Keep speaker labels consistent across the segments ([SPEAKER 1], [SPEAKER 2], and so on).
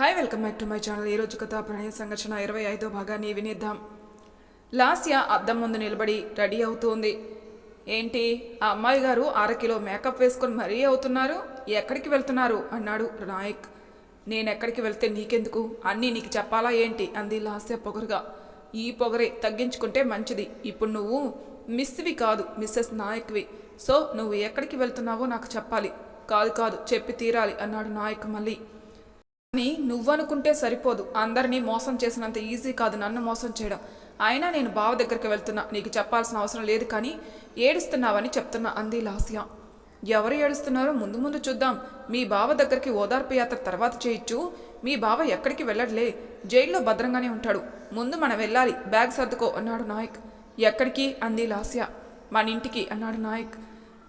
[SPEAKER 1] Hi welcome back to my channel ఈరోజు కథ ప్రణయ సంఘర్షణ ఇరవై ఐదో భాగాన్ని వినిద్దాం. లాస్య అద్దం ముందు నిలబడి రెడీ అవుతోంది. ఏంటి? ఆ అమ్మాయి గారు అరకిలో మేకప్ వేసుకొని మరీ అవుతున్నారు? ఎక్కడికి వెళ్తున్నారు? అన్నాడు నాయక్. నేను ఎక్కడికి వెళ్తే నీకెందుకు? అన్నీ నీకు చెప్పాలా ఏంటి? అంది లాస్య పొగరుగా. ఈ పొగరే తగ్గించుకుంటే మంచిది. ఇప్పుడు నువ్వు మిస్వి కాదు మిస్సెస్ నాయక్వి. సో నువ్వు ఎక్కడికి వెళ్తున్నావో నాకు చెప్పాలి. కాదు కాదు చెప్పి తీరాలి అన్నాడు నాయక్ మళ్ళీ. అని నువ్వనుకుంటే సరిపోదు. అందరినీ మోసం చేసినంత ఈజీ కాదు నన్ను మోసం చేయడం. అయినా నేను బావ దగ్గరికి వెళ్తున్నా. నీకు చెప్పాల్సిన అవసరం లేదు కానీ ఏడుస్తున్నావని చెప్తున్నా అంది లాస్య. ఎవరు ఏడుస్తున్నారో ముందు ముందు చూద్దాం. మీ బావ దగ్గరికి ఓదార్పు యాత్ర తర్వాత చేయొచ్చు. మీ బావ ఎక్కడికి వెళ్ళట్లే. జైల్లో భద్రంగానే ఉంటాడు. ముందు మనం వెళ్ళాలి. బ్యాగ్ సర్దుకో అన్నాడు నాయక్. ఎక్కడికి? అంది లాస్య. మన ఇంటికి అన్నాడు నాయక్.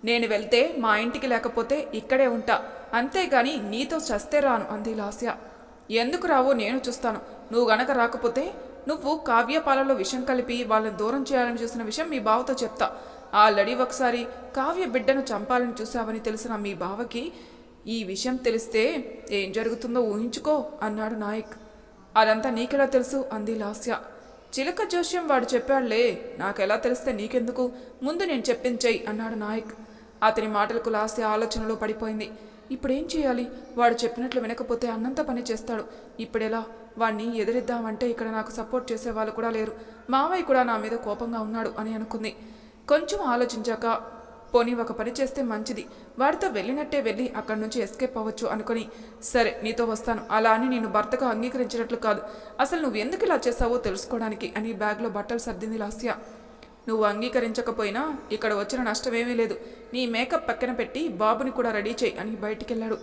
[SPEAKER 1] నేను వెళ్తే మా ఇంటికి లేకపోతే ఇక్కడే ఉంటా. అంతేగాని నీతో చస్తే రాను అంది లాస్య. ఎందుకు రావో నేను చూస్తాను. నువ్వు గనక రాకపోతే నువ్వు కావ్యపాలలో విషం కలిపి వాళ్ళని దూరం చేయాలని చూసిన విషయం మీ బావతో చెప్తా. ఆల్రెడీ ఒకసారి కావ్య బిడ్డను చంపాలని చూసావని తెలిసిన మీ బావకి ఈ విషయం తెలిస్తే ఏం జరుగుతుందో ఊహించుకో అన్నాడు నాయక్. అదంతా నీకెలా తెలుసు? అంది లాస్య. చిలక జోష్యం వాడు చెప్పాడులే నాకెలా తెలిస్తే నీకెందుకు? ముందు నేను చెప్పించేయి అన్నాడు నాయక్. అతని మాటలకు లాస్య ఆలోచనలో పడిపోయింది. ఇప్పుడేం చేయాలి? వాడు చెప్పినట్లు వినకపోతే అన్నంత పని చేస్తాడు. ఇప్పుడెలా? వాణ్ణి ఎదిరిద్దామంటే ఇక్కడ నాకు సపోర్ట్ చేసే వాళ్ళు కూడా లేరు. మావయ్య కూడా నా మీద కోపంగా ఉన్నాడు అని అనుకుంది. కొంచెం ఆలోచించాక పోనీ ఒక పని చేస్తే మంచిది. వాడితో వెళ్ళినట్టే వెళ్ళి అక్కడి నుంచి ఎస్కేప్ అవ్వచ్చు అనుకుని సరే నీతో వస్తాను. అలా అని నేను భర్తగా అంగీకరించినట్లు కాదు. అసలు నువ్వు ఎందుకు ఇలా చేసావో తెలుసుకోవడానికి అని బ్యాగ్లో బట్టలు సర్దింది లాస్య. నువ్వు అంగీకరించకపోయినా ఇక్కడ వచ్చిన నష్టమేమీ లేదు. నీ మేకప్ పక్కన పెట్టి బాబుని కూడా రెడీ చేయి అని బయటికెళ్ళాడు.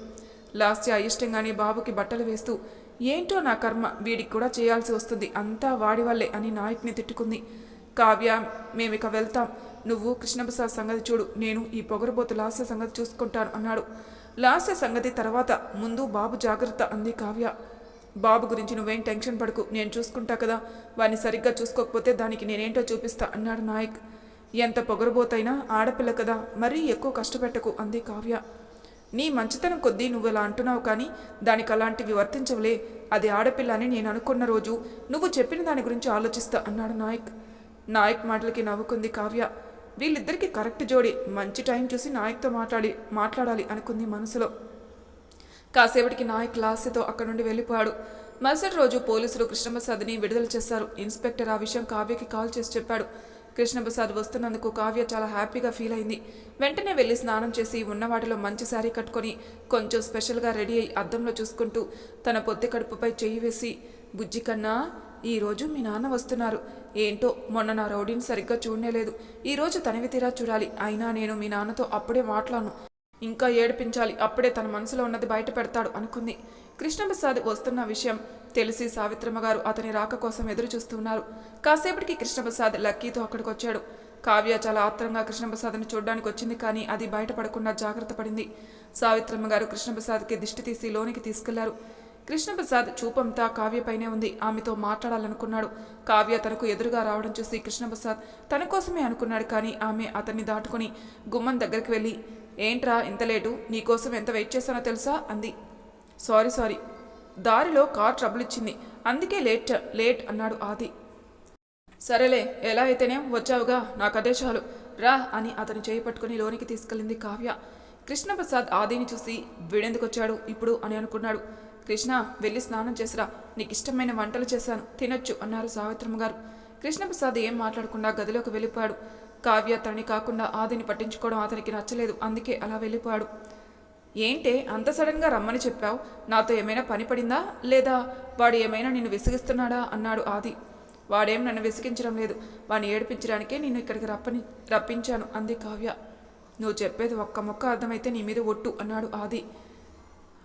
[SPEAKER 1] లాస్య అయిష్టంగానే బాబుకి బట్టలు వేస్తూ ఏంటో నా కర్మ వీడికి కూడా చేయాల్సి వస్తుంది. అంతా వాడి వల్లే అని నాయక్ని తిట్టుకుంది. కావ్య మేమిక వెళ్తాం. నువ్వు కృష్ణప్రసాద్ సంగతి చూడు. నేను ఈ పొగరబోతు లాస్య సంగతి చూసుకుంటాను అన్నాడు. లాస్య సంగతి తర్వాత ముందు బాబు జాగ్రత్త అంది కావ్య. బాబు గురించి నువ్వేం టెన్షన్ పడకు నేను చూసుకుంటా కదా. వాడిని సరిగ్గా చూసుకోకపోతే దానికి నేనేంటో చూపిస్తా అన్నాడు నాయక్. ఎంత పొగరబోతైనా ఆడపిల్ల కదా మరీ ఎక్కువ కష్టపెట్టకు అంది కావ్య. నీ మంచితనం కొద్దీ నువ్వు ఇలా అంటున్నావు కానీ దానికి అలాంటివి వర్తించవులే. అది ఆడపిల్ల అని నేను అనుకున్న రోజు నువ్వు చెప్పిన దాని గురించి ఆలోచిస్తా అన్నాడు నాయక్. నాయక్ మాటలకి నవ్వుకుంది కావ్య. వీళ్ళిద్దరికీ కరెక్ట్ జోడి మంచి టైం చూసి నాయక్తో మాట్లాడి మాట్లాడాలి అనుకుంది మనసులో. కాసేపటికి నాయక్ లాస్యతో అక్కడి నుండి వెళ్ళిపోయాడు. మరుసటి రోజు పోలీసులు కృష్ణప్రసాద్ని విడుదల చేశారు. ఇన్స్పెక్టర్ ఆ విషయం కావ్యకి కాల్ చేసి చెప్పాడు. కృష్ణప్రసాద్ వస్తున్నందుకు కావ్య చాలా హ్యాపీగా ఫీల్ అయింది. వెంటనే వెళ్ళి స్నానం చేసి ఉన్న వాటిలో మంచి శారీ కట్టుకొని కొంచెం స్పెషల్గా రెడీ అయి అద్దంలో చూసుకుంటూ తన పొత్తి కడుపుపై చెయ్యి వేసి బుజ్జి కన్నా ఈరోజు మీ నాన్న వస్తున్నారు. ఏంటో మొన్న నా రౌడీని సరిగ్గా చూడలేదు ఈరోజు తనివి తీరా చూడాలి. అయినా నేను మీ నాన్నతో అప్పుడే మాట్లాడను. ఇంకా ఏడిపించాలి. అప్పుడే తన మనసులో ఉన్నది బయట పెడతాడు అనుకుంది. కృష్ణప్రసాద్ వస్తున్న విషయం తెలిసి సావిత్రమ్మ గారు అతని రాక కోసం ఎదురు చూస్తున్నారు కాసేపటికి కృష్ణప్రసాద్ లక్కీతో అక్కడికి వచ్చాడు కావ్య చాలా ఆత్రంగా కృష్ణప్రసాద్ని చూడడానికి వచ్చింది కానీ అది బయటపడకుండా జాగ్రత్త పడింది. సావిత్రమ్మ గారు కృష్ణప్రసాద్కి దిష్టి తీసి లోనికి తీసుకెళ్ళారు. కృష్ణప్రసాద్ చూపంతా కావ్యపైనే ఉంది. ఆమెతో మాట్లాడాలనుకున్నాడు. కావ్య తనకు ఎదురుగా రావడం చూసి కృష్ణప్రసాద్ తన కోసమే అనుకున్నాడు కానీ ఆమె అతన్ని దాటుకొని గుమ్మం దగ్గరికి వెళ్ళి ఏంట్రా ఇంత లేటు? నీకోసం ఎంత వెయిట్ చేశానో తెలుసా? అంది. Sorry sorry. దారిలో కార్ ట్రబుల్ ఇచ్చింది. అందుకే లేట్ లేట్ అన్నాడు ఆది. సరేలే ఎలా అయితేనే వచ్చావుగా? నాకు అదే చాలు. రా అని అతను చేయి పట్టుకుని లోనికి తీసుకెళ్ళింది కావ్య. కృష్ణప్రసాద్ ఆదిని చూసి వీడెందుకొచ్చాడు ఇప్పుడు అని అనుకున్నాడు. కృష్ణ వెళ్ళి స్నానం చేసిరా. నీకు ఇష్టమైన వంటలు చేశాను. తినొచ్చు అన్నారు సావిత్రమ్మ గారు. కృష్ణప్రసాద్ ఏం మాట్లాడకుండా గదిలోకి వెళ్ళిపోయాడు. కావ్య తనని కాకుండా ఆదిని పట్టించుకోవడం అతనికి నచ్చలేదు. అందుకే అలా వెళ్ళిపోయాడు. ఏంటే అంత సడన్గా రమ్మని చెప్పావు? నాతో ఏమైనా పని పడిందా? లేదా వాడు ఏమైనా నిన్ను విసిగిస్తున్నాడా? అన్నాడు ఆది. వాడేం నన్ను విసిగించడం లేదు. వాడిని ఏడిపించడానికే నేను ఇక్కడికి రప్పని రప్పించాను అంది కావ్య. నువ్వు చెప్పేది ఒక్క మొక్క అర్థమైతే నీ మీద ఒట్టు అన్నాడు ఆది.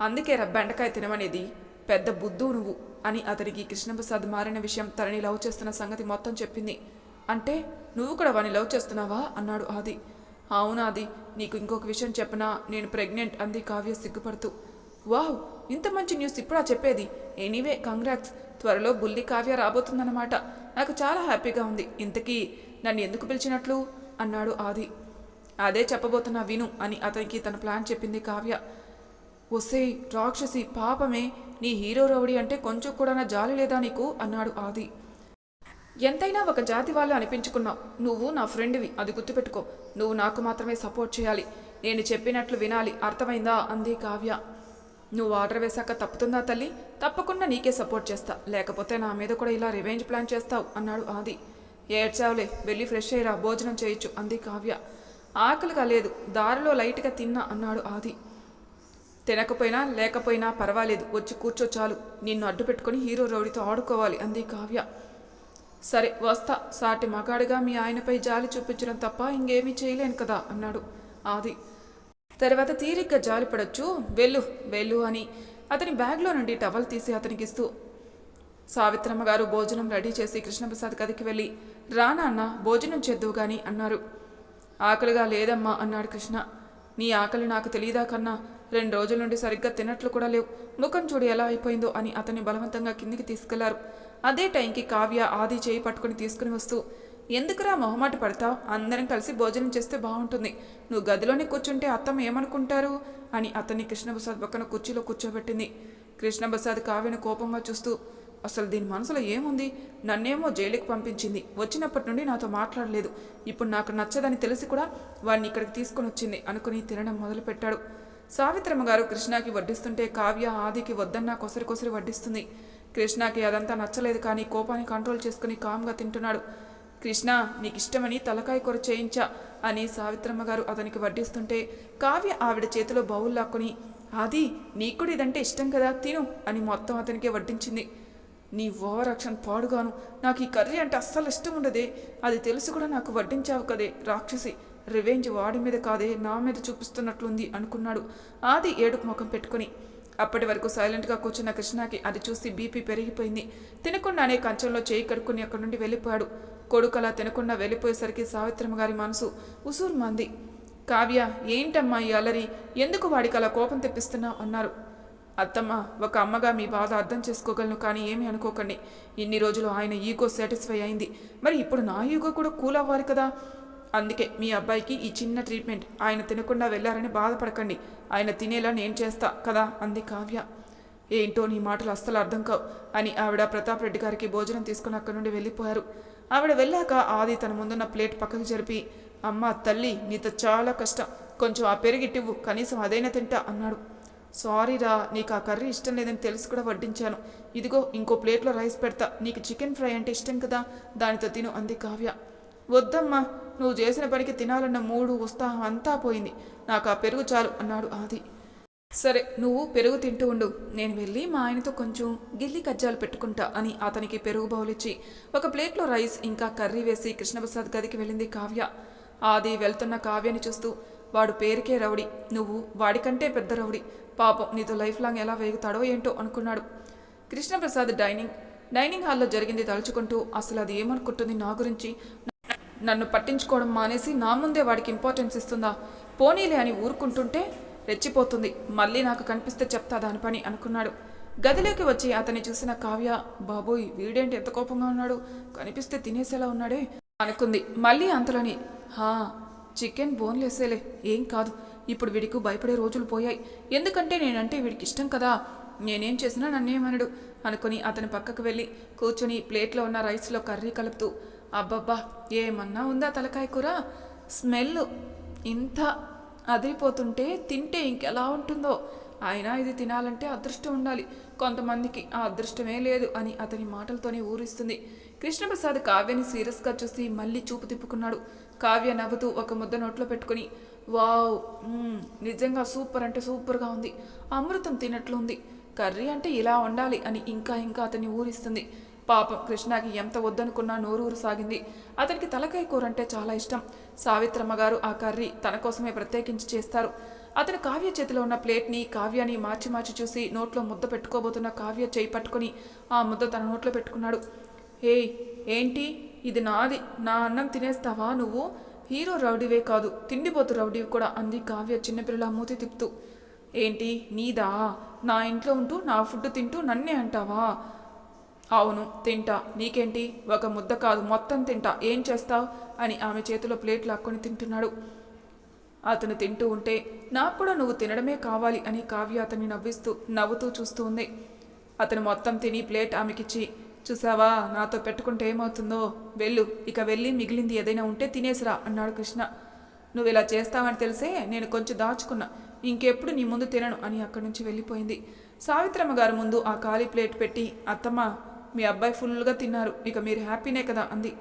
[SPEAKER 1] అందుకే రబ్బెండకాయ బెండకాయ తినమనేది. పెద్ద బుద్ధు నువ్వు అని అతనికి కృష్ణప్రసాద్ మారిన విషయం తనని లవ్ చేస్తున్న సంగతి మొత్తం చెప్పింది. అంటే నువ్వు కూడా వాడిని లవ్ చేస్తున్నావా? అన్నాడు ఆది. అవునాది నీకు ఇంకొక విషయం చెప్పనా? నేను ప్రెగ్నెంట్ అంది కావ్య సిగ్గుపడుతూ. వావ్ ఇంత మంచి న్యూస్ ఇప్పుడా చెప్పేది? Anyway congrats. త్వరలో బుల్లి కావ్య రాబోతుందన్నమాట. నాకు చాలా హ్యాపీగా ఉంది. ఇంతకీ నన్ను ఎందుకు పిలిచినట్లు? అన్నాడు ఆది. అదే చెప్పబోతున్నా విను అని అతనికి తన ప్లాన్ చెప్పింది కావ్య. ఒసే రాక్షసి పాపమే నీ హీరో రౌడీ అంటే కొంచెం కూడా నా జాలి లేదా నీకు? అన్నాడు ఆది. ఎంతైనా ఒక జాతి వాళ్ళు అనిపించుకున్నావు నువ్వు నా ఫ్రెండ్వి అది గుర్తుపెట్టుకో. నువ్వు నాకు మాత్రమే సపోర్ట్ చేయాలి. నేను చెప్పినట్లు వినాలి. అర్థమైందా? అంది కావ్య. నువ్వు ఆర్డర్ వేశాక తప్పుతుందా తల్లి? తప్పకుండా నీకే సపోర్ట్ చేస్తా. లేకపోతే నా మీద కూడా ఇలా రివెంజ్ ప్లాన్ చేస్తావు అన్నాడు ఆది. ఏడ్చావులే వెళ్ళి ఫ్రెష్ అయ్యిరా భోజనం చేయొచ్చు అంది కావ్య. ఆకలిగా లేదు దారిలో లైట్గా తిన్నా అన్నాడు ఆది. తినకపోయినా లేకపోయినా పర్వాలేదు వచ్చి కూర్చో చాలు. నిన్ను అడ్డు పెట్టుకుని హీరో రౌడీతో ఆడుకోవాలి అంది కావ్య. సరే వస్తా. సాటి మగాడిగా మీ ఆయనపై జాలి చూపించడం తప్ప ఇంకేమీ చేయలేను కదా అన్నాడు ఆది. తర్వాత తీరిగ్గా జాలి పడొచ్చు. వెళ్ళు వెళ్ళు అని అతని బ్యాగ్లో నుండి టవల్ తీసి అతనికి ఇస్తూ సావిత్రమ్మ గారు భోజనం రెడీ చేసి కృష్ణప్రసాద్ గదికి వెళ్ళి రానా అన్న భోజనం చేద్దువు గాని అన్నారు. ఆకలిగా లేదమ్మా అన్నాడు కృష్ణ. నీ ఆకలి నాకు తెలియదా కన్నా రెండు రోజుల నుండి సరిగ్గా తినట్లు కూడా లేవు. ముఖం చూడు ఎలా అయిపోయిందో అని అతన్ని బలవంతంగా కిందికి తీసుకెళ్ళారు. అదే టైంకి కావ్య ఆది చేయి పట్టుకుని తీసుకుని వస్తూ ఎందుకురా మొహమాట పడతావు? అందరం కలిసి భోజనం చేస్తే బాగుంటుంది. నువ్వు గదిలోనే కూర్చుంటే అత్తమ్మ ఏమనుకుంటారు? అని అతన్ని కృష్ణప్రసాద్ పక్కన కుర్చీలో కూర్చోబెట్టింది. కృష్ణప్రసాద్ కావ్యను కోపంగా చూస్తూ అసలు దీని మనసులో ఏముంది? నన్నేమో జైలుకి పంపించింది. వచ్చినప్పటి నుండి నాతో మాట్లాడలేదు. ఇప్పుడు నాకు నచ్చదని తెలిసి కూడా వాడిని ఇక్కడికి తీసుకొని వచ్చింది అనుకుని తినడం మొదలుపెట్టాడు. సావిత్రమ్మ గారు కృష్ణకి వడ్డిస్తుంటే కావ్య ఆదికి వద్దన్నా కొసరి కొసరి వడ్డిస్తుంది. కృష్ణకి అదంతా నచ్చలేదు కానీ కోపాన్ని కంట్రోల్ చేసుకుని కామ్గా తింటున్నాడు. కృష్ణ నీకు ఇష్టమని తలకాయ కూర చేయించా అని సావిత్రమ్మ గారు అతనికి వడ్డిస్తుంటే కావ్య ఆవిడ చేతిలో బౌల్ లాక్కుని అది నీకు కూడా ఇదంటే ఇష్టం కదా తిను అని మొత్తం అతనికే వడ్డించింది. నీ ఓవర్ యాక్షన్ పాడుగాను నాకు ఈ కర్రీ అంటే అస్సలు ఇష్టం ఉండదే అది తెలిసి కూడా నాకు వడ్డించావు కదే రాక్షసి రివెంజ్ వాడి మీద కాదే నా మీద చూపిస్తున్నట్లుంది అనుకున్నాడు. ఆది ఏడుపు ముఖం పెట్టుకుని అప్పటి వరకు సైలెంట్గా కూర్చున్న కృష్ణకి అది చూసి బీపీ పెరిగిపోయింది. తినకుండానే కంచంలో చేయి కడుక్కుని అక్కడి నుండి వెళ్ళిపోయాడు. కొడుకు అలా తినకుండా వెళ్ళిపోయేసరికి సావిత్రమ్మ గారి మనసు ఉసూరు మంది కావ్య ఏంటమ్మా ఈ అల్లరి ఎందుకు వాడికి అలా కోపం తెప్పిస్తున్నావు? అన్నారు. అత్తమ్మ ఒక అమ్మగా మీ బాధ అర్థం చేసుకోగలను కానీ ఏమీ అనుకోకండి. ఇన్ని రోజులు ఆయన ఈగో సాటిస్ఫై అయింది. మరి ఇప్పుడు నా ఈగో కూడా కూల్ అవ్వాలి కదా? అందుకే మీ అబ్బాయికి ఈ చిన్న ట్రీట్మెంట్. ఆయన తినకుండా వెళ్ళారని బాధపడకండి. ఆయన తినేలా నేను చేస్తా కదా? అంది కావ్య. ఏంటో నీ మాటలు అస్సలు అర్థం కావు అని ఆవిడ ప్రతాప్ రెడ్డి గారికి భోజనం తీసుకుని అక్కడి నుండి వెళ్ళిపోయారు. ఆవిడ వెళ్ళాక ఆది తన ముందున్న ప్లేట్ పక్కకి జరిపి అమ్మ తల్లి నీతో చాలా కష్టం. కొంచెం ఆ పెరిగిట్టివ్వు కనీసం అదైనా తింటా అన్నాడు. సారీరా నీకు ఆ కర్రీ ఇష్టం లేదని తెలిసి కూడా వడ్డించాను. ఇదిగో ఇంకో ప్లేట్లో రైస్ పెడతా. నీకు చికెన్ ఫ్రై అంటే ఇష్టం కదా? దానితో తిను అంది కావ్య. వద్దమ్మా నువ్వు చేసిన పనికి తినాలన్న మూడు ఉత్సాహం అంతా పోయింది. నాకు ఆ పెరుగు చాలు అన్నాడు ఆది. సరే నువ్వు పెరుగు తింటూ ఉండు. నేను వెళ్ళి మా ఆయనతో కొంచెం గిల్లి కజ్జాలు పెట్టుకుంటా అని అతనికి పెరుగు బౌలిచ్చి ఒక ప్లేట్లో రైస్ ఇంకా కర్రీ వేసి కృష్ణప్రసాద్ గదికి వెళ్ళింది కావ్య. ఆది వెళ్తున్న కావ్యని చూస్తూ వాడు పేరుకే రౌడి నువ్వు వాడికంటే పెద్ద రౌడి. పాపం నీతో లైఫ్ లాంగ్ ఎలా వేగుతాడో ఏంటో అనుకున్నాడు. కృష్ణప్రసాద్ డైనింగ్ డైనింగ్ హాల్లో జరిగింది తలుచుకుంటూ అసలు అది ఏమనుకుంటుంది నా గురించి? నన్ను పట్టించుకోవడం మానేసి నా ముందే వాడికి ఇంపార్టెన్స్ ఇస్తుందా? పోనీలే అని ఊరుకుంటుంటే రెచ్చిపోతుంది. మళ్ళీ నాకు కనిపిస్తే చెప్తా దాని పని అనుకున్నాడు. గదిలోకి వచ్చి అతన్ని చూసిన కావ్య బాబోయ్ వీడేంటి ఎంత కోపంగా ఉన్నాడు? కనిపిస్తే తినేసేలా ఉన్నాడే? అనుకుంది. మళ్ళీ అంతలోని హా చికెన్ బోన్లేసేలే ఏం కాదు. ఇప్పుడు వీడికి భయపడే రోజులు పోయాయి. ఎందుకంటే నేనంటే వీడికి ఇష్టం కదా? నేనేం చేసినా నన్నేమనడు అనుకుని అతని పక్కకు వెళ్ళి కూర్చొని ప్లేట్లో ఉన్న రైస్లో కర్రీ కలుపుతూ అబ్బబ్బా ఏమన్నా ఉందా తలకాయ కూర? స్మెల్ ఇంత అదిరిపోతుంటే తింటే ఇంకెలా ఉంటుందో? అయినా ఇది తినాలంటే అదృష్టం ఉండాలి. కొంతమందికి ఆ అదృష్టమే లేదు అని అతని మాటలతోనే ఊరిస్తుంది. కృష్ణప్రసాద్ కావ్యని సీరియస్గా చూసి మళ్ళీ చూపు తిప్పుకున్నాడు. కావ్య నవ్వుతూ ఒక ముద్ద నోట్లో పెట్టుకుని వావ్ నిజంగా సూపర్ అంటే సూపర్గా ఉంది. అమృతం తినట్లు ఉంది. కర్రీ అంటే ఇలా ఉండాలి అని ఇంకా ఇంకా అతన్ని ఊరిస్తుంది. పాపం కృష్ణకి ఎంత వద్దనుకున్నా నోరూరు సాగింది. అతనికి తలకాయ కూర అంటే చాలా ఇష్టం. సావిత్రమ్మ గారు ఆ కర్రీ తన కోసమే ప్రత్యేకించి చేస్తారు. అతను కావ్య చేతిలో ఉన్న ప్లేట్ని కావ్యాని మార్చి మార్చి చూసి నోట్లో ముద్ద పెట్టుకోబోతున్న కావ్య చేయి పట్టుకొని ఆ ముద్ద తన నోట్లో పెట్టుకున్నాడు. ఏయ్ ఏంటి? ఇది నాది. నా అన్నం తినేస్తావా నువ్వు? హీరో రౌడీవే కాదు. తిండిపోతు రౌడీవి కూడా అంది కావ్య చిన్నపిల్లల మూతి తిప్పుతూ. ఏంటి? నీదా? నా ఇంట్లో ఉంటూ నా ఫుడ్ తింటూ నన్నే అంటావా? అవును తింటా. నీకేంటి? ఒక ముద్ద కాదు మొత్తం తింటా. ఏం చేస్తావు? అని ఆమె చేతిలో ప్లేట్ లాక్కొని తింటున్నాడు. అతను తింటూ ఉంటే నాకు కూడా నువ్వు తినడమే కావాలి అని కావ్య అతన్ని నవ్విస్తూ నవ్వుతూ చూస్తూ ఉంది. అతను మొత్తం తిని ప్లేట్ ఆమెకిచ్చి చూసావా నాతో పెట్టుకుంటే ఏమవుతుందో? వెళ్ళు ఇక వెళ్ళి మిగిలింది ఏదైనా ఉంటే తినేసిరా అన్నాడు కృష్ణ. నువ్వు ఇలా చేస్తావని తెలిసే నేను కొంచెం దాచుకున్నా. ఇంకెప్పుడు నీ ముందు తినను అని అక్కడి నుంచి వెళ్ళిపోయింది. సావిత్రమ్మ గారి ముందు ఆ ఖాళీ ప్లేట్ పెట్టి అత్తమ్మ మీ అబ్బాయి ఫుల్గా తిన్నారు. ఇక మీరు హ్యాపీనే కదా అంది.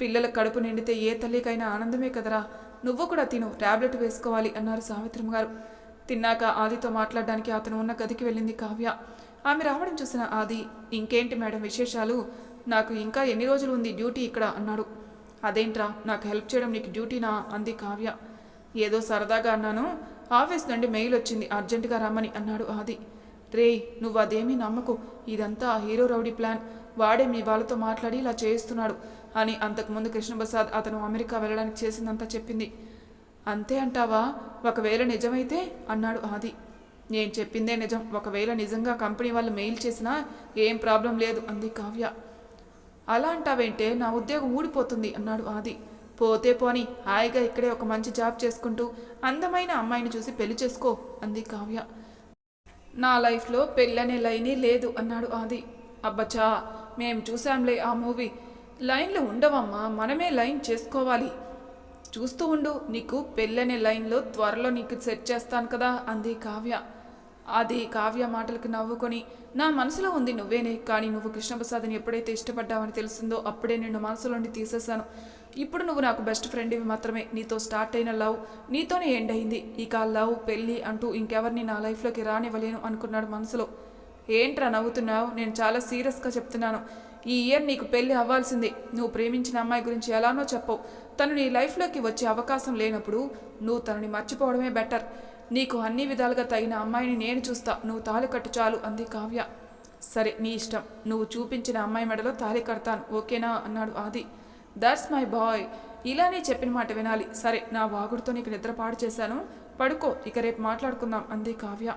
[SPEAKER 1] పిల్లల కడుపు నిండితే ఏ తల్లికైనా ఆనందమే కదరా? నువ్వు కూడా తిను టాబ్లెట్ వేసుకోవాలి అన్నారు సావిత్రమ్మ గారు తిన్నాక ఆదితో మాట్లాడడానికి అతను ఉన్న గదికి వెళ్ళింది కావ్య. ఆమె రావడం చూసిన ఆది ఇంకేంటి మేడం విశేషాలు? నాకు ఇంకా ఎన్ని రోజులు ఉంది డ్యూటీ ఇక్కడ? అన్నాడు. అదేంట్రా? నాకు హెల్ప్ చేయడం నీకు డ్యూటీనా? అంది కావ్య. ఏదో సరదాగా అన్నాను. ఆఫీస్ నుండి మెయిల్ వచ్చింది. అర్జెంటుగా రమ్మని అన్నాడు ఆది. రే నువ్వు అదేమీ నమ్మకు. ఇదంతా ఆ హీరో రౌడీ ప్లాన్. వాడే మీ వాళ్ళతో మాట్లాడి ఇలా చేయిస్తున్నాడు అని అంతకుముందు కృష్ణప్రసాద్ అతను అమెరికా వెళ్ళడానికి చేసిందంతా చెప్పింది. అంతే అంటావా? ఒకవేళ నిజమైతే అన్నాడు ఆది. నేను చెప్పిందే నిజం. ఒకవేళ నిజంగా కంపెనీ వాళ్ళు మెయిల్ చేసినా ఏం ప్రాబ్లం లేదు అంది కావ్య. అలా అంటావేంటే నా ఉద్యోగం ఊడిపోతుంది అన్నాడు ఆది. పోతే పోని హాయిగా ఇక్కడే ఒక మంచి జాబ్ చేసుకుంటూ అందమైన అమ్మాయిని చూసి పెళ్ళి చేసుకో అంది కావ్య. నా లైఫ్లో పెళ్ళనే లైనే లేదు అన్నాడు ఆది. అబ్బచ్చా మేం చూసాంలే ఆ మూవీ. లైన్లు ఉండవమ్మా మనమే లైన్ చేసుకోవాలి. చూస్తూ ఉండు నీకు పెళ్ళనే లైన్లో త్వరలో నీకు సెట్ చేస్తాను కదా అంది కావ్య. అది కావ్య మాటలకు నవ్వుకొని నా మనసులో ఉంది నువ్వేనే కానీ నువ్వు కృష్ణప్రసాద్ని ఎప్పుడైతే ఇష్టపడ్డావని తెలిసిందో అప్పుడే నిన్ను మనసులోండి తీసేశాను. ఇప్పుడు నువ్వు నాకు బెస్ట్ ఫ్రెండ్వి మాత్రమే. నీతో స్టార్ట్ అయిన లవ్ నీతోనే ఎండ్ అయింది. ఇక లవ్ పెళ్ళి అంటూ ఇంకెవరిని నా లైఫ్లోకి రానివ్వలేను అనుకున్నాడు మనసులో. ఏంట్రా నవ్వుతున్నావు? నేను చాలా సీరియస్గా చెప్తున్నాను. ఈ ఇయర్ నీకు పెళ్ళి అవ్వాల్సిందే. నువ్వు ప్రేమించిన అమ్మాయి గురించి ఎలానో చెప్పవు. తను నీ లైఫ్లోకి వచ్చే అవకాశం లేనప్పుడు నువ్వు తనని మర్చిపోవడమే బెటర్ నీకు అన్ని విధాలుగా తగిన అమ్మాయిని నేను చూస్తా. నువ్వు తాళి కట్టు చాలు అంది కావ్య. సరే నీ ఇష్టం. నువ్వు చూపించిన అమ్మాయి మెడలో తాళి కడతాను. ఓకేనా? అన్నాడు ఆది. దట్స్ మై బాయ్ ఇలానే చెప్పిన మాట వినాలి. సరే నా వాగుడితో నీకు నిద్ర పాడు చేశాను. పడుకో ఇక రేపు మాట్లాడుకుందాం అంది కావ్య.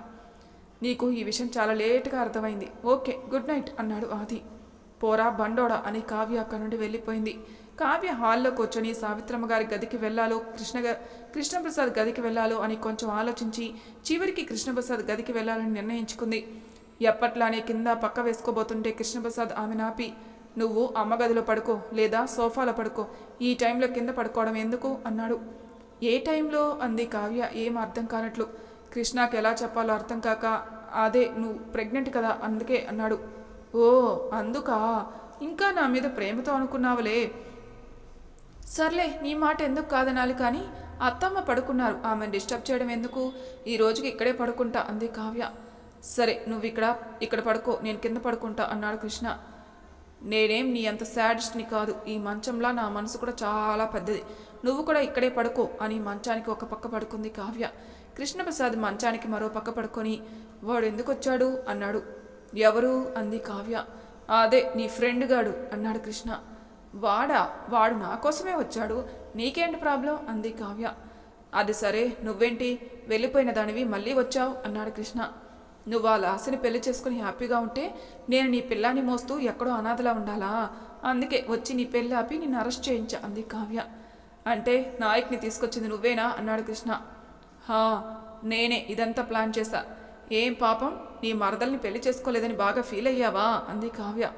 [SPEAKER 1] నీకు ఈ విషయం చాలా లేటుగా అర్థమైంది. ఓకే గుడ్ నైట్ అన్నాడు ఆది. పోరా బండోడా అని కావ్య అక్కడి నుండి వెళ్ళిపోయింది. కావ్య హాల్లో కూర్చొని సావిత్రమ్మ గారి గదికి వెళ్ళాలో కృష్ణ గ- కృష్ణప్రసాద్ గదికి వెళ్ళాలో అని కొంచెం ఆలోచించి చివరికి కృష్ణప్రసాద్ గదికి వెళ్ళాలని నిర్ణయించుకుంది. ఎప్పట్లానే కింద పక్క వేసుకోబోతుంటే కృష్ణప్రసాద్ ఆమె నాపి నువ్వు అమ్మ గదిలో పడుకో లేదా సోఫాలో పడుకో. ఈ టైంలో కింద పడుకోవడం ఎందుకు? అన్నాడు. ఏ టైంలో? అంది కావ్య. ఏం అర్థం కానట్లు. కృష్ణకి ఎలా చెప్పాలో అర్థం కాక అదే నువ్వు ప్రెగ్నెంట్ కదా అందుకే అన్నాడు. ఓ అందుకా? ఇంకా నా మీద ప్రేమతో అనుకున్నావులే. సర్లే నీ మాట ఎందుకు కాదనాలి కానీ అత్తమ్మ పడుకున్నారు. ఆమెను డిస్టర్బ్ చేయడం ఎందుకు? ఈ రోజుకి ఇక్కడే పడుకుంటా అంది కావ్య. సరే నువ్వు ఇక్కడ ఇక్కడ పడుకో నేను కింద పడుకుంటా అన్నాడు కృష్ణ. నేనేం నీ అంత శాడిస్ట్ని కాదు. ఈ మంచంలా నా మనసు కూడా చాలా పెద్దది. నువ్వు కూడా ఇక్కడే పడుకో అని మంచానికి ఒక పక్క పడుకుంది కావ్య. కృష్ణప్రసాద్ మంచానికి మరో పక్క పడుకొని వాడు ఎందుకు వచ్చాడు అన్నాడు. ఎవరు? అంది కావ్య. అదే నీ ఫ్రెండ్ గాడు అన్నాడు కృష్ణ. వాడా? వాడు నా కోసమే వచ్చాడు? నీకేంటి ప్రాబ్లం? అంది కావ్య. అది సరే నువ్వేంటి? వెళ్ళిపోయిన దానివి మళ్ళీ వచ్చావు? అన్నాడు కృష్ణ. నువ్వు ఆ లాస్ని పెళ్ళి చేసుకుని హ్యాపీగా ఉంటే నేను నీ పిల్లాన్ని మోస్తూ ఎక్కడో అనాథలా ఉండాలా? అందుకే వచ్చి నీ పెళ్ళి ఆపి నిన్ను అరెస్ట్ చేయించా అంది కావ్య. అంటే నాయక్ని తీసుకొచ్చింది నువ్వేనా? అన్నాడు కృష్ణ. హా నేనే ఇదంతా ప్లాన్ చేశా. ఏం పాపం? నీ మరదల్ని పెళ్ళి చేసుకోలేదని బాగా ఫీల్ అయ్యావా? అంది కావ్య.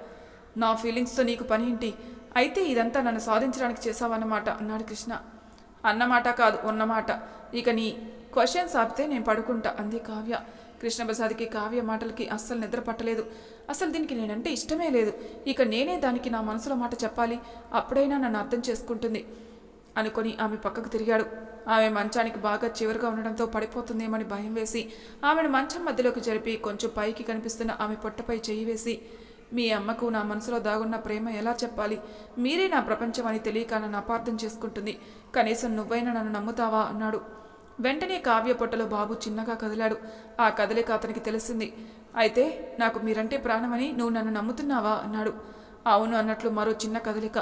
[SPEAKER 1] నా ఫీలింగ్స్తో నీకు పని ఏంటి? అయితే ఇదంతా నన్ను సాధించడానికి చేశావన్నమాట అన్నాడు కృష్ణ. అన్నమాట కాదు ఉన్నమాట. ఇక నీ క్వశ్చన్స్ ఆపితే నేను పడుకుంటా అంది కావ్య. కృష్ణప్రసాద్కి కావ్య మాటలకి అస్సలు నిద్ర పట్టలేదు. అసలు దీనికి నేనంటే ఇష్టమే లేదు. ఇక నేనే దానికి నా మనసులో మాట చెప్పాలి. అప్పుడైనా నన్ను అర్థం చేసుకుంటుంది. అనుకొని ఆమె పక్కకు తిరిగాడు. ఆమె మంచానికి బాగా చివరిగా ఉండడంతో పడిపోతుందేమని భయం వేసి ఆమెను మంచం మధ్యలోకి జరిపి కొంచెం పైకి కనిపిస్తున్న ఆమె పొట్టపై చెయ్యి వేసి మీ అమ్మకు నా మనసులో దాగున్న ప్రేమ ఎలా చెప్పాలి? మీరే నా ప్రపంచం అని తెలియక నన్ను అపార్థం చేసుకుంటుంది. కనీసం నువ్వైనా నన్ను నమ్ముతావా? అన్నాడు. వెంటనే కావ్య పొట్టలో బాబు చిన్నగా కదిలాడు. ఆ కదలిక అతనికి తెలిసింది. అయితే నాకు మీరంటే ప్రాణమని నువ్వు నన్ను నమ్ముతున్నావా? అన్నాడు. అవును అన్నట్లు మరో చిన్న కదలిక.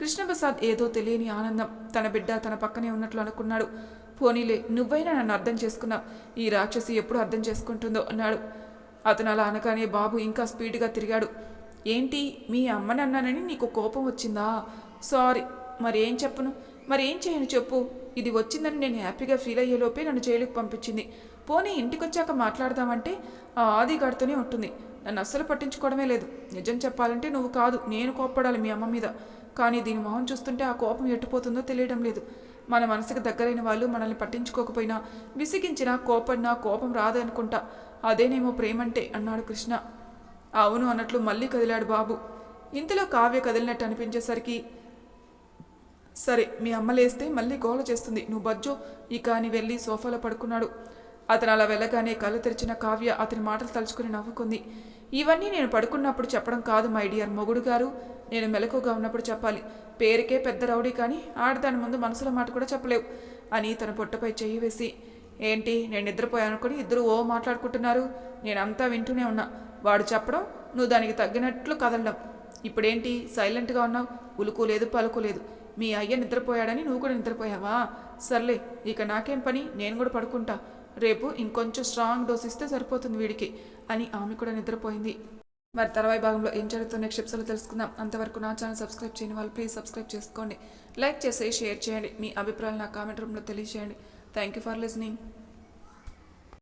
[SPEAKER 1] కృష్ణప్రసాద్ ఏదో తెలియని ఆనందం. తన బిడ్డ తన పక్కనే ఉన్నట్లు అనుకున్నాడు. పోనీలే నువ్వైనా నన్ను అర్థం చేసుకున్నా. ఈ రాక్షసి ఎప్పుడు అర్థం చేసుకుంటుందో? అన్నాడు. అతను అలా అనగానే బాబు ఇంకా స్పీడ్గా తిరిగాడు. ఏంటి? మీ అమ్మనన్నానని నీకు కోపం వచ్చిందా? సారీ మరి ఏం చెప్పను? మరి ఏం చేయను చెప్పు. ఇది వచ్చిందని నేను హ్యాపీగా ఫీల్ అయ్యేలోపే నన్ను జైలుకి పంపించింది. పోనీ ఇంటికొచ్చాక మాట్లాడదామంటే ఆ ఆది గడుతూనే ఉంటుంది. నన్ను అస్సలు పట్టించుకోవడమే లేదు. నిజం చెప్పాలంటే నువ్వు కాదు నేను కోప్పడాలి మీ అమ్మ మీద. కానీ దీని మొహం చూస్తుంటే ఆ కోపం ఎట్టుపోతుందో తెలియడం లేదు. మన మనసుకు దగ్గరైన వాళ్ళు మనల్ని పట్టించుకోకపోయినా విసిగించినా కోపడినా కోపం రాదనుకుంటా. అదేనేమో ప్రేమంటే అన్నాడు కృష్ణ. అవును అన్నట్లు మళ్ళీ కదిలాడు బాబు. ఇంతలో కావ్య కదిలినట్టు అనిపించేసరికి సరే మీ అమ్మ లేస్తే మళ్ళీ గోల చేస్తుంది. నువ్వు బజ్జో. ఇక అని వెళ్ళి సోఫాలో పడుకున్నాడు. అతను అలా వెళ్ళగానే కళ్ళు తెరిచిన కావ్య అతని మాటలు తలుచుకుని నవ్వుకుంది. ఇవన్నీ నేను పడుకున్నప్పుడు చెప్పడం కాదు మై డియర్ మొగుడు గారు. నేను మెలకుగా ఉన్నప్పుడు చెప్పాలి. పేరుకే పెద్ద రౌడీ కానీ ఆడదాని ముందు మనసుల మాట కూడా చెప్పలేవు అని తన పొట్టపై చెయ్యి వేసి ఏంటి నేను నిద్రపోయానుకొని ఇద్దరు ఓ మాట్లాడుకుంటున్నారు. నేనంతా వింటూనే ఉన్నా. వాడు చెప్పడం నువ్వు దానికి తగ్గినట్లు కదలడం. ఇప్పుడేంటి? సైలెంట్గా ఉన్నావు. ఉలుకు లేదు పలుకు లేదు. మీ అయ్య నిద్రపోయాడని నువ్వు కూడా నిద్రపోయావా? సర్లే ఇక నాకేం పని? నేను కూడా పడుకుంటా. రేపు ఇంకొంచెం స్ట్రాంగ్ డోస్ ఇస్తే సరిపోతుంది వీడికి అని ఆమె కూడా నిద్రపోయింది. మరి తర్వాయి భాగంలో ఏం జరుగుతుందో నెక్స్ట్ ఎపిసోడ్లో తెలుసుకుందాం. అంతవరకు నా ఛానల్ సబ్స్క్రైబ్ చేయని వాళ్ళు ప్లీజ్ సబ్స్క్రైబ్ చేసుకోండి. లైక్ చేసి షేర్ చేయండి. మీ అభిప్రాయాలు నా కామెంట్ రూమ్లో తెలియజేయండి. Thank you for listening.